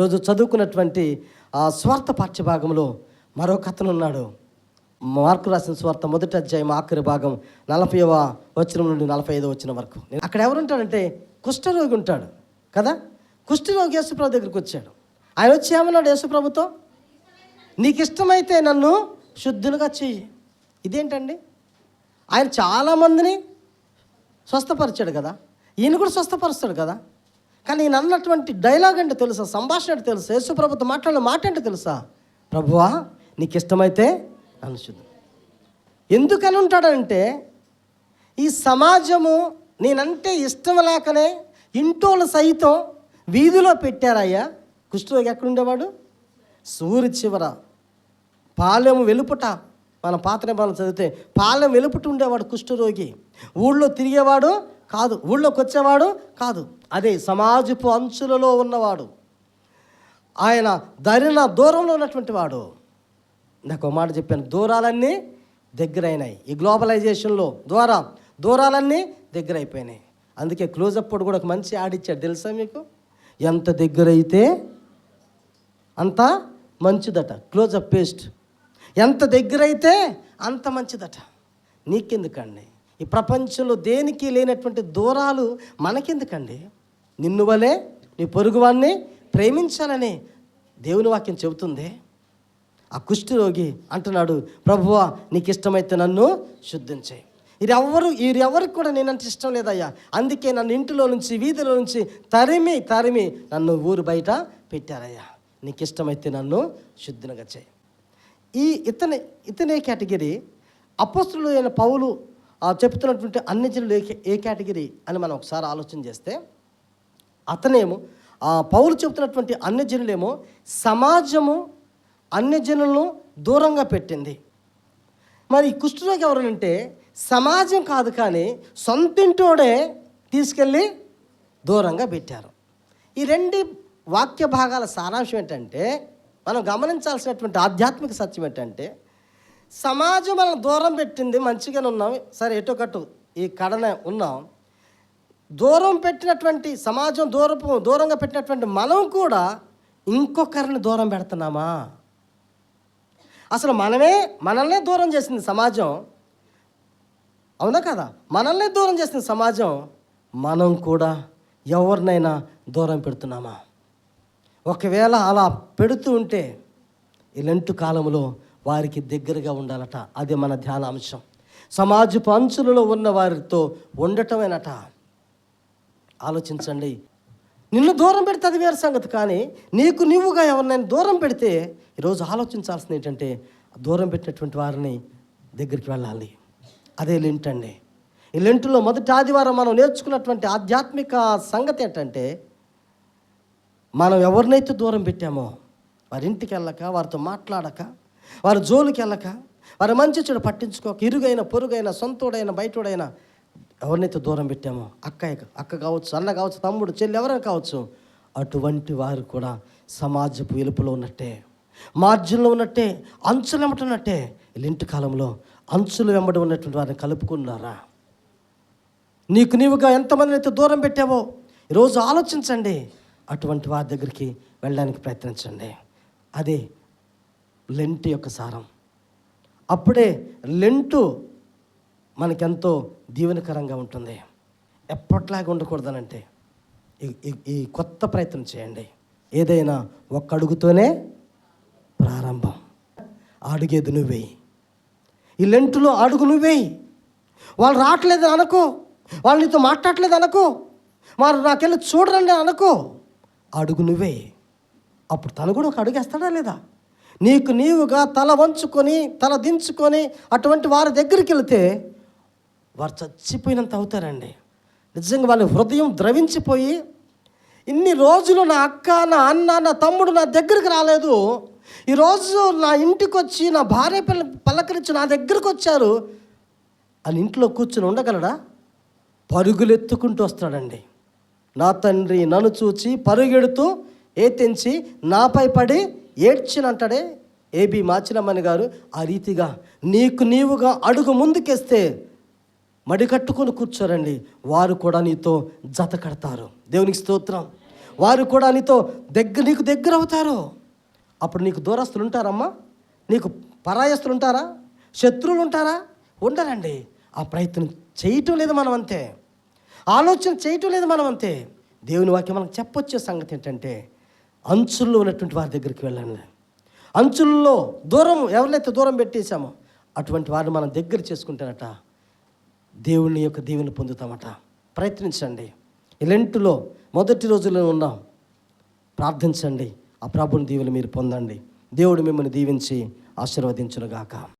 ఈరోజు చదువుకున్నటువంటి ఆ స్వార్థ పాఠ్యభాగంలో మరో కథను ఉన్నాడు మార్కు రాసిన స్వార్థ మొదటి అధ్యాయం ఆఖరి భాగం నలభైవ వచనం నుండి నలభై ఐదో వచ్చిన వరకు అక్కడ ఎవరుంటాడంటే కుష్ఠరోగి ఉంటాడు కదా? కుష్ఠరోగి యేసుప్రభు దగ్గరికి వచ్చాడు. ఆయన వచ్చి ఏమన్నాడు యేసుప్రభుతో? నీకు ఇష్టమైతే నన్ను శుద్ధులుగా చెయ్యి. ఇదేంటండి? ఆయన చాలామందిని స్వస్థపరిచాడు కదా? ఈయన కూడా స్వస్థపరుస్తాడు కదా? కానీ ఈయన అన్నటువంటి డైలాగ్ అంటే తెలుసా? సంభాషణ అంటే తెలుసా? యేసు ప్రభుతో మాట్లాడిన మాట అంటే తెలుసా? ప్రభువా నీకు ఇష్టమైతే నన్ను ఎందుకని ఉంటాడంటే ఈ సమాజము నేనంటే ఇష్టం లేకనే ఇంటోళ్ళు సైతం వీధిలో పెట్టారయ్యా. కుష్ఠరోగి ఎక్కడుండేవాడు? సూర్య చివర. పాలెము వెలుపుట. మన పాత్ర నిబంధనలు చదివితే పాలెం వెలుపుట ఉండేవాడు కుష్ఠరోగి ఊళ్ళో తిరిగేవాడు కాదు. ఊళ్ళోకి వచ్చేవాడు కాదు. అదే సమాజపు అంచులలో ఉన్నవాడు. ఆయన దరిన దూరంలో ఉన్నటువంటి వాడు. నాకు ఒక మాట చెప్పాను. దూరాలన్నీ దగ్గరైనాయి. ఈ గ్లోబలైజేషన్లో ద్వారా దూరాలన్నీ దగ్గర అయిపోయినాయి అందుకే అప్పుడు కూడా ఒక మంచి ఆడిచ్చాడు తెలుసా మీకు? ఎంత దగ్గరైతే అంత మంచిదట. Close Up paste. ఎంత దగ్గరైతే అంత మంచిదట. నీకెందుకండి? ఈ ప్రపంచంలో దేనికి లేనటువంటి దూరాలు మనకెందుకండి? నిన్ను వలే నీ పొరుగువాన్ని ప్రేమించాలని దేవుని వాక్యం చెబుతుంది. ఆ కుష్ఠరోగి అంటున్నాడు ప్రభువా నీకు ఇష్టమైతే నన్ను శుద్ధం చేయి. వీరెవ్వరు వీరెవరికి కూడా నేనంటే ఇష్టం లేదయ్యా. అందుకే నన్ను ఇంటిలో నుంచి వీధిలో నుంచి తరిమి తరిమి నన్ను ఊరు బయట పెట్టారయ్యా. నీకు ఇష్టమైతే నన్ను శుద్ధంగా చేయి. ఈ ఇతని ఇతనే కేటగిరీ. అపోస్తులు అయిన పౌలు చెప్తున్నటువంటి అన్ని జనులు ఏ ఏ కేటగిరీ అని మనం ఒకసారి ఆలోచన చేస్తే అతనేమో ఆ పౌలు చెబుతున్నటువంటి అన్ని జనులేమో సమాజము అన్ని జనులను దూరంగా పెట్టింది. మరి కుష్ఠరోగి ఎవరంటే సమాజం కాదు కానీ సొంతింటోడే తీసుకెళ్ళి దూరంగా పెట్టారు. ఈ రెండు వాక్య భాగాల సారాంశం ఏంటంటే మనం గమనించాల్సినటువంటి ఆధ్యాత్మిక సత్యం ఏంటంటే సమాజం మనం దూరం పెట్టింది మంచిగానే ఉన్నాం. సరే ఎటు కట్టు ఈ కడనే ఉన్నాం. దూరం పెట్టినటువంటి సమాజం దూరపు దూరంగా పెట్టినటువంటి మనం కూడా ఇంకొకరిని దూరం పెడుతున్నామా? అసలు మనమే మనల్నే దూరం చేసింది సమాజం. అవునా కదా? మనల్నే దూరం చేసింది సమాజం. మనం కూడా ఎవరినైనా దూరం పెడుతున్నామా? ఒకవేళ అలా పెడుతూ ఉంటే ఈ లెంటు కాలంలో వారికి దగ్గరగా ఉండాలట. అది మన ధ్యాన అంశం. సమాజపు అంచులలో ఉన్న వారితో ఉండటమేనట. ఆలోచించండి. నిన్ను దూరం పెడితే అది వేరే సంగతి కానీ నీకు నీవుగా ఎవరినైనా దూరం పెడితే ఈరోజు ఆలోచించాల్సింది ఏంటంటే దూరం పెట్టినటువంటి వారిని దగ్గరికి వెళ్ళాలి. అదే లెంట్ అండి. ఈ లెంటులో మొదటి ఆదివారం మనం నేర్చుకున్నటువంటి ఆధ్యాత్మిక సంగతి ఏంటంటే మనం ఎవరినైతే దూరం పెట్టామో వారి ఇంటికి వెళ్ళక వారితో మాట్లాడక వారి జోలికి వెళ్ళక వారి మంచి చెడు పట్టించుకోక ఇరుగైన పొరుగైన సొంతోడైన బయటోడైన ఎవరినైతే దూరం పెట్టామో అక్క అక్క కావచ్చు అన్న కావచ్చు తమ్ముడు చెల్లి ఎవరైనా కావచ్చు అటువంటి వారు కూడా సమాజపు వెలుపులో ఉన్నట్టే మార్జిన్లో ఉన్నట్టే అంచులు వెంబడి ఉన్నట్టే ఇంటి కాలంలో అంచులు వెంబడి ఉన్నటువంటి వారిని కలుపుకున్నారా? నీకు నీవుగా ఎంతమందిని అయితే దూరం పెట్టావో ఈరోజు ఆలోచించండి అటువంటి వారి దగ్గరికి వెళ్ళడానికి ప్రయత్నించండి. అదే లెంట్ యొక్క సారం. అప్పుడే లెంటు మనకెంతో దీవెనకరంగా ఉంటుంది. ఎప్పట్లాగా ఉండకూడదనంటే ఈ- కొత్త ప్రయత్నం చేయండి. ఏదైనా ఒక్క అడుగుతోనే ప్రారంభం. అడుగేది నువ్వేయి ఈ లెంటులో అడుగు నువ్వేయి వాళ్ళు రావట్లేదు అనుకో. వాళ్ళు నీతో మాట్లాడలేదు అనుకో. వారు నాకెళ్ళి చూడరండి అనుకో. అడుగు నువ్వే. అప్పుడు తను కూడా ఒక అడుగేస్తాడా లేదా? నీకు నీవుగా తల వంచుకొని తల దించుకొని అటువంటి వారి దగ్గరికి వెళితే వారు చచ్చిపోయినంత అవుతారండి. నిజంగా వాళ్ళ హృదయం ద్రవించిపోయి ఇన్ని రోజులు నా అక్క నా అన్న నా తమ్ముడు నా దగ్గరికి రాలేదు. ఈరోజు నా ఇంటికి వచ్చి నా భార్య పిల్ల పలకరించి నా దగ్గరికి వచ్చారు. అని ఇంట్లో కూర్చుని ఉండగలడా? పరుగులెత్తుకుంటూ వస్తాడండి. నా తండ్రి నన్ను చూచి పరుగెడుతూ ఏతెంచి నాపై పడి ఏడ్చినంటాడే ఏబి మాచినమ్మని గారు ఆ రీతిగా నీకు నీవుగా అడుగు ముందుకేస్తే మడి కట్టుకొని కూర్చోరండి. వారు కూడా నీతో జత కడతారు. దేవునికి స్తోత్రం. వారు కూడా నీతో దగ్గర నీకు దగ్గర అవుతారు అప్పుడు నీకు దూరస్తులు ఉంటారమ్మా. నీకు పరాయస్తులు ఉంటారా? శత్రువులు ఉంటారా? ఉండరండి. ఆ ప్రయత్నం చేయటం లేదు మనం అంతే. ఆలోచన చేయటం లేదు మనం అంతే. దేవుని వాక్యం మనకు చెప్పొచ్చే సంగతి ఏంటంటే అంచుల్లో ఉన్నటువంటి వారి దగ్గరికి వెళ్ళండి. అంచుల్లో దూరం ఎవరినైతే దూరం పెట్టేశామో అటువంటి వారిని మనం దగ్గర చేసుకుంటానట దేవుని యొక్క దీవెని పొందుతామట. ప్రయత్నించండి. ఇలెంటులో మొదటి రోజుల్లో ఉన్నాం. ప్రార్థించండి. ఆ ప్రభుని దీవెని మీరు పొందండి. దేవుడు మిమ్మల్ని దీవించి ఆశీర్వదించునుగాక.